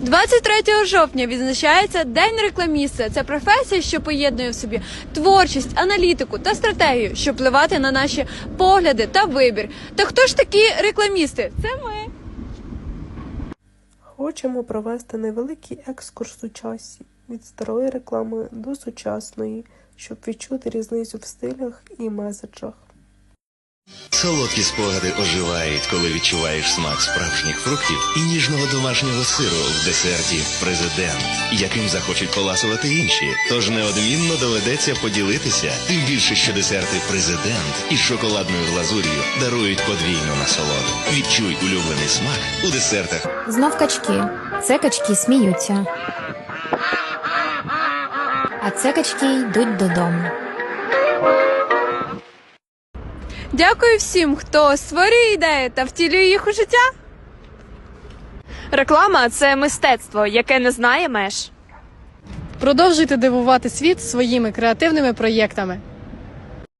23 жовтня відзначається День рекламіста. Це професія, що поєднує в собі творчість, аналітику та стратегію, щоб впливати на наші погляди та вибір. Та хто ж такі рекламісти? Це ми. Хочемо провести невеликий екскурс у часі від старої реклами до сучасної, щоб відчути різницю в стилях і меседжах. Солодкі спогади оживають, коли відчуваєш смак справжніх фруктів і ніжного домашнього сиру в десерті Президент, яким захочуть поласувати інші. Тож неодмінно доведеться поділитися. Тим більше, що десерти Президент із шоколадною глазур'ю дарують подвійну насолоду. Відчуй улюблений смак у десертах Знов качки. Це качки сміються. А це качки йдуть додому. Дякую всім, хто створює ідеї та втілює їх у життя. Реклама це мистецтво, яке не знає меж. Продовжуйте дивувати світ своїми креативними проєктами.